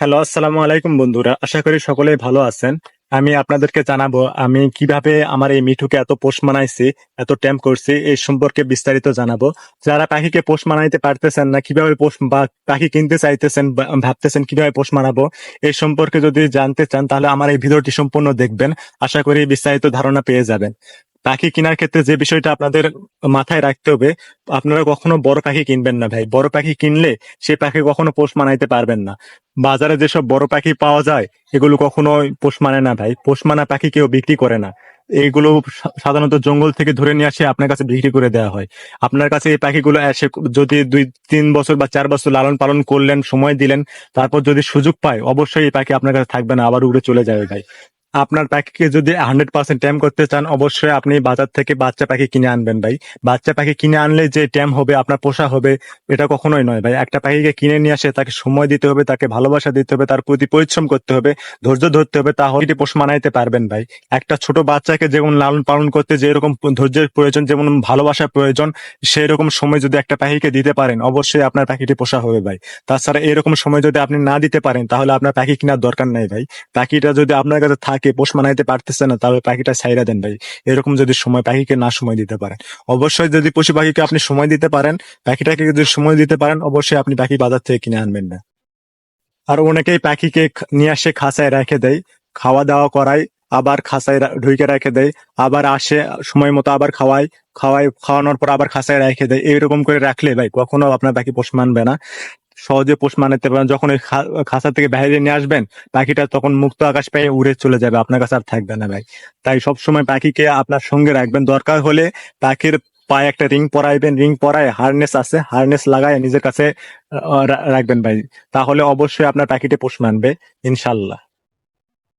Hello আসসালামু আলাইকুম বন্ধুরা। আশা করি সকলেই ভালো আছেন। আমি আপনাদেরকে জানাব, আমি কীভাবে আমার এই মিঠুকে এত পোষ মানাইছি, এত ট্যাম্প করছি, এই সম্পর্কে বিস্তারিত জানাব। যারা পাখিকে পোষ মানাইতে পারতেছেন না, কীভাবে পোষ বা পাখি কিনতে চাইতেছেন ভাবতেছেন কীভাবে পোষ মানাবো, এই সম্পর্কে যদি জানতে চান, তাহলে আমার এই ভিডিওটি সম্পূর্ণ দেখবেন। আশা করি বিস্তারিত ধারণা পেয়ে যাবেন। পাখি কেনার ক্ষেত্রে যে বিষয়টা আপনাদের মাথায় রাখতে হবে, আপনারা কখনো বড় পাখি কিনবেন না ভাই। বড় পাখি কিনলে সেই পাখি কখনো পোষ মানাইতে পারবেন না। বাজারে যেসব বড় পাখি পাওয়া যায়, এগুলো কখনো পোষ মানে না ভাই। পোষ মানা পাখি কেউ বিক্রি করে না। এইগুলো সা- সাধারণত জঙ্গল থেকে ধরে নিয়ে আসে, আপনার কাছে বিক্রি করে দেওয়া হয়। আপনার কাছে এই পাখিগুলো এসে যদি দুই, তিন বছর বা চার বছর লালন পালন করলেন, সময় দিলেন, তারপর যদি সুযোগ পায়, অবশ্যই এই পাখি আপনার কাছে থাকবে না, আবার উড়ে চলে যাবে ভাই। আপনার পাখিকে যদি হান্ড্রেড পার্সেন্ট ট্যাম করতে চান, অবশ্যই আপনি বাজার থেকে বাচ্চা পাখি কিনে আনবেন ভাই। বাচ্চা পাখি কিনে আনলে যে ট্যাম হবে, আপনার পোষা হবে, এটা কখনোই নয় ভাই। একটা পাখিকে কিনে নিয়ে আসে, তাকে সময় দিতে হবে, তাকে ভালোবাসা দিতে হবে, তার প্রতি পরিশ্রম করতে হবে, ধৈর্য ধরতে হবে, তাহলে এটি পোষ মানাইতে পারবেন ভাই। একটা ছোট বাচ্চাকে যেমন লালন পালন করতে যেরকম ধৈর্যের প্রয়োজন, যেমন ভালোবাসার প্রয়োজন সেই রকম সময় যদি একটা পাখিকে দিতে পারেন, অবশ্যই আপনার পাখিটি পোষা হবে ভাই। তাছাড়া এরকম সময় যদি আপনি না দিতে পারেন, তাহলে আপনার পাখি কেনার দরকার নাই ভাই। পাখিটা যদি আপনার কাছে থাকে পোষ মানাইতে পারতেছে না, তাহলে পাখিটা ছাইরা দেন ভাই। এরকম যদি সময় পাখিকে না সময় দিতে পারেন। অবশ্যই যদি পশু পাখিকে আপনি সময় দিতে পারেন, পাখিটাকে যদি সময় দিতে পারেন, অবশ্যই আপনি পাখি বাজার থেকে কিনে আনবেন না। আর অনেকেই পাখিকে নিয়ে আসে খাঁচায় রেখে দেয় খাওয়া দাওয়া করায়, আবার খাঁচায় ঢুকে রেখে দেয়, আবার আসে, সময় মতো আবার খাওয়ায় খাওয়াই খাওয়ানোর পর আবার খাঁচায় রেখে দেয়, এইরকম করে রাখলে ভাই কখনো আপনার পাখি পোষ মানবে না। সহজে পোষ মানাতে পারেন যখন ওই খাঁচা থেকে বাইরে নিয়ে আসবেন, পাখিটা তখন মুক্ত আকাশ পেয়ে উড়ে চলে যাবে। আপনার কাছে আর থাকবে না ভাই। তাই সবসময় পাখিকে আপনার সঙ্গে রাখবেন। দরকার হলে পাখির পায়ে একটা রিং পরাইবেন। রিং পরায় হারনেস আছে, হারনেস লাগায় নিজের কাছে রাখবেন ভাই। তাহলে অবশ্যই আপনার পাখিটি পোষ মানবে, ইনশাল্লাহ।